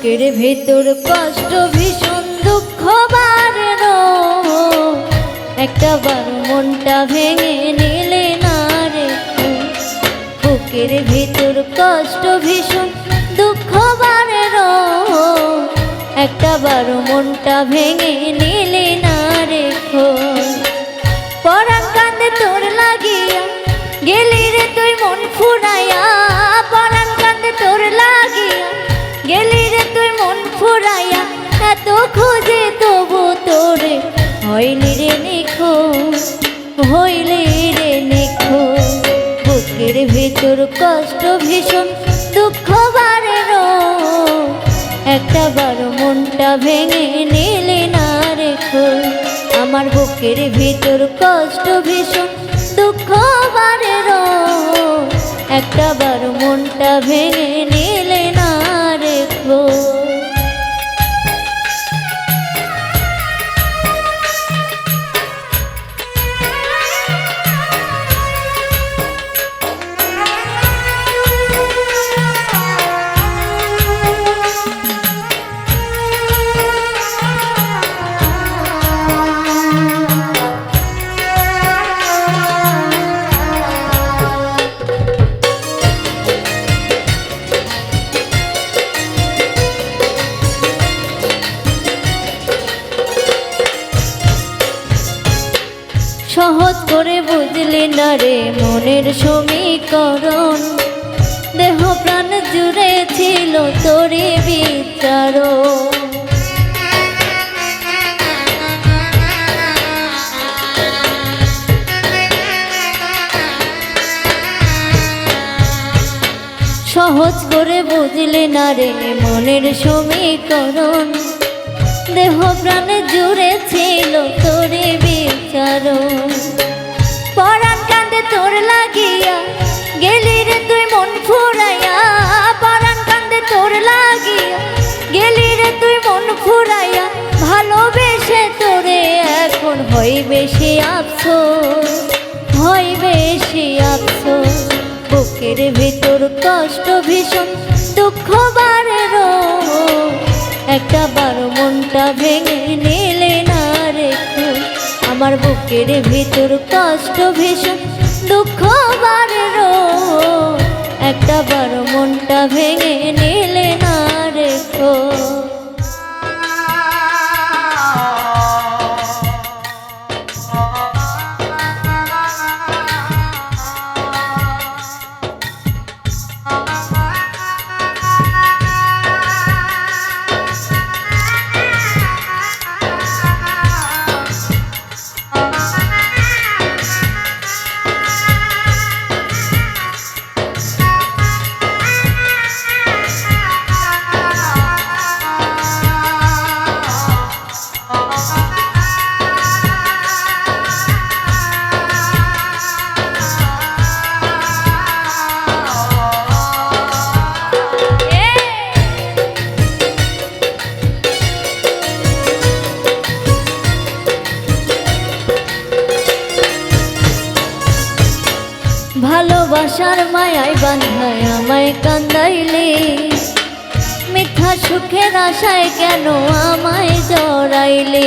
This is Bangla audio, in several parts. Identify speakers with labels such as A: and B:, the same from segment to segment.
A: বুকের ভেতর কষ্ট, ভীষণ দুঃখ বারের একটা বার মনটা ভেঙে নিলে না রে। বুকের ভেতর কষ্ট, ভীষণ দুঃখ বারের একটা বার মনটা ভেঙে নিলে না রে। পরাণ তোর লাগিয়া, গেলি রে তুই মন ফুরাইয়া। ফুরাইয়া, এত খোঁজে তবু তোরে হইলি রে নিখো হইলি রে নিখো বুকের ভিতর কষ্ট, ভীষণ দুঃখ বারের একটা বার মনটা ভেঙে নিলে না রেখো আমার বুকের ভিতর কষ্ট, ভীষণ দুঃখ বারের একটা বার মনটা ভেঙে নিলে বুঝলি না রে মনের সমীকরণ। দেহ প্রাণ জুড়ে ছিল তোরে বিচার সহজ করে বুঝলি না রে মনের সমীকরণ। দেহ প্রাণে জুড়ে ছিল তোরে বিচার ফুরাইয়া ভালোবেসে তোরে এখন হই বেশি আফসোস, হয় বেশি আফসোস। বুকের ভিতর কষ্ট ভীষণ, দুঃখ বারের একটা বার মনটা ভেঙে নিলে না রেখো আমার বুকের ভিতর কষ্ট ভীষণ ভালোবাসার মায়ায় বান্ধায় আমায় কান্দাইলে। মিথ্যা সুখের আশায় কেন আমায় জড়াইলে?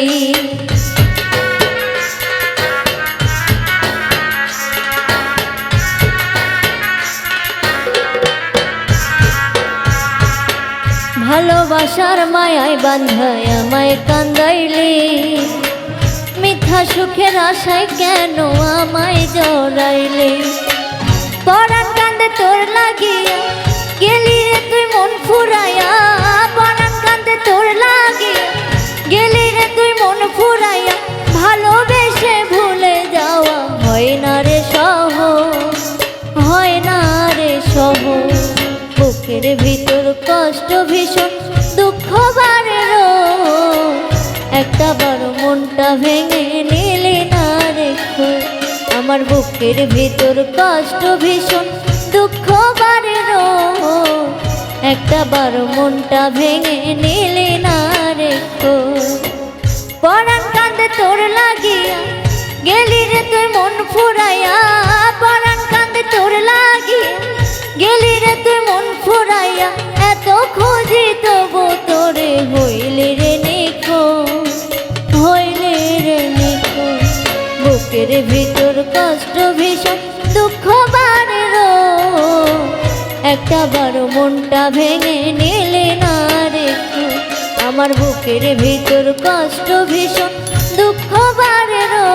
A: ভালোবাসার মায়ায় বান্ধায় আমায় কান্দাইলে। মিথ্যা সুখের আশায় কেন আমায় জড়াইলে? তোর তুই মন তোর তুই মন ফুরাইয়া। ভালোবেসে ভুলে যাওয়া হয় না রে হয় না রে ভিতর কষ্ট ভীষণ, দুঃখ বারের একটা বড় মনটা ভেঙে নিলে না রেখো আমার বুকের ভিতর কষ্ট ভীষণ, দুঃখ বারের একটা বার মনটা ভেঙে নিলে না রেখো পরাণ কান্দে তোর লাগিয়া গেলি রে তুই মন ফুরাইয়া। পরাণ কান্দে তোর লাগিয়া গেলি রে তুই মন ফুরাইয়া। এত খুঁজি তো হইলে রে নিখো হইলে রে নিখো বুকের ভিতর মনটা ভেঙে নিলে না রেখো আমার বুকের ভিতর কষ্ট ভীষণ, দুঃখ বারে রো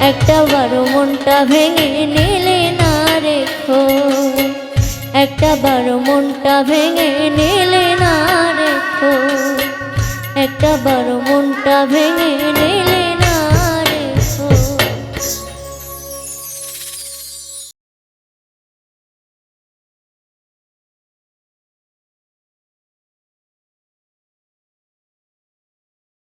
A: একটা বারো মনটা ভেঙে নিলে না রেখো একটা। বারো মনটা ভেঙে নিলে না রেখো একটা। বারো মনটা ভেঙে নিলে